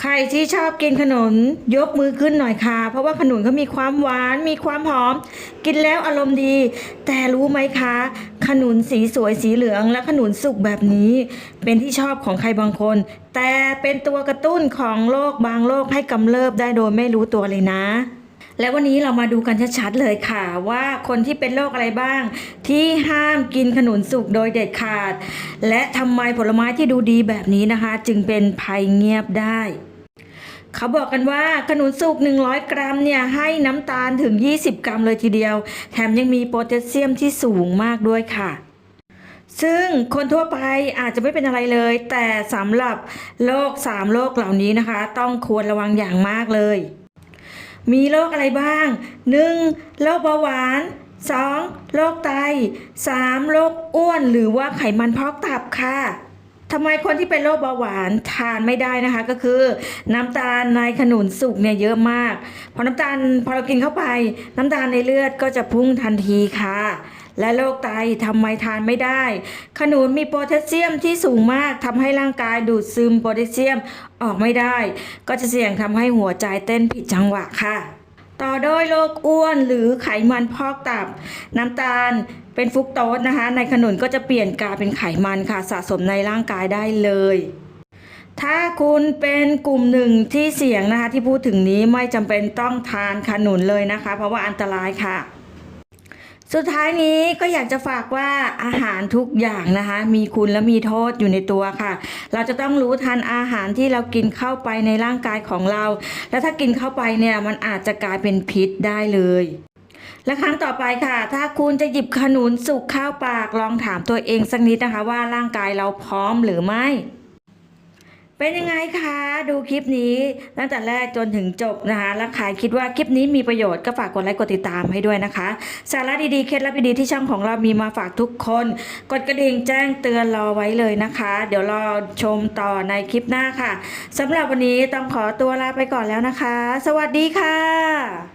ใครที่ชอบกินขนมยกมือขึ้นหน่อยค่ะ เพราะว่าขนุนเขามีความหวานมีความหอม กินแล้วอารมณ์ดี แต่รู้ไหมคะ ขนุนสีสวยสีเหลืองและขนุนสุกแบบนี้ เป็นที่ชอบของใครบางคน แต่เป็นตัวกระตุ้นของโรคบางโรคให้กำเริบได้โดยไม่รู้ตัวเลยนะ และวันนี้เรามาดูกันชัดๆเลยค่ะ ว่าคนที่เป็นโรคอะไรบ้าง ที่ห้ามกินขนุนสุกโดยเด็ดขาด และทำไมผลไม้ที่ดูดีแบบนี้นะคะ จึงเป็นภัยเงียบได้เขาบอกกันว่าขนุนสุก 100 กรัมเนี่ยให้น้ำตาลถึง 20 กรัมเลยทีเดียว แถมยังมีโพแทสเซียมที่สูงมากด้วยค่ะ ซึ่งคนทั่วไปอาจจะไม่เป็นอะไรเลย แต่สำหรับโรค3โรคเหล่านี้นะคะ ต้องควรระวังอย่างมากเลย มีโรคอะไรบ้าง 1. โรคเบาหวาน 2. โรคไต 3. โรคอ้วนหรือว่าไขมันพอกตับค่ะ ทำไมคนที่เป็นโรคเบาหวานทานไม่ได้นะคะ ก็คือน้ำตาลในขนุนสุกเนี่ยเยอะมาก พอน้ำตาลพอเรากินเข้าไป น้ำตาลในเลือดก็จะพุ่งทันทีค่ะ และโรคไตทำไมทานไม่ได้ ขนุนมีโพแทสเซียมที่สูงมากทำให้ร่างกายดูดซึมโพแทสเซียมออกไม่ได้ ก็จะเสี่ยงทำให้หัวใจเต้นผิดจังหวะค่ะ ต่อด้วยโรคอ้วนหรือไขมันพอกตับ น้ำตาลเป็นฟุกโตสนะคะ ในขนุนก็จะเปลี่ยนกลายเป็นไขมันค่ะสะสมในร่างกายได้เลย ถ้าคุณเป็นกลุ่มหนึ่งที่เสี่ยงนะคะ ที่พูดถึงนี้ไม่จำเป็นต้องทานขนุนเลยนะคะ เพราะว่าอันตรายค่ะ สุดท้ายนี้ก็อยากจะฝากว่าอาหารทุกอย่างนะคะ มีคุณและมีโทษอยู่ในตัวค่ะ เราจะต้องรู้ทันอาหารที่เรากินเข้าไปในร่างกายของเรา แล้วถ้ากินเข้าไปเนี่ยมันอาจจะกลายเป็นพิษได้เลยและครั้งต่อไปค่ะ ถ้าคุณจะหยิบขนุนสุกเข้าปากลองถามตัวเองสักนิดนะคะว่าร่างกายเราพร้อมหรือไม่ เป็นยังไงคะ ดูคลิปนี้ตั้งแต่แรกจนถึงจบนะคะและใครคิดว่าคลิปนี้มีประโยชน์ก็ฝากกดไลค์กดติดตามให้ด้วยนะคะ สาระดีๆเคล็ดลับดีๆที่ช่องของเรามีมาฝากทุกคน กดกระดิ่งแจ้งเตือนรอไว้เลยนะคะ เดี๋ยวรอชมต่อในคลิปหน้าค่ะสำหรับวันนี้ต้องขอตัวลาไปก่อนแล้วนะคะ สวัสดีค่ะ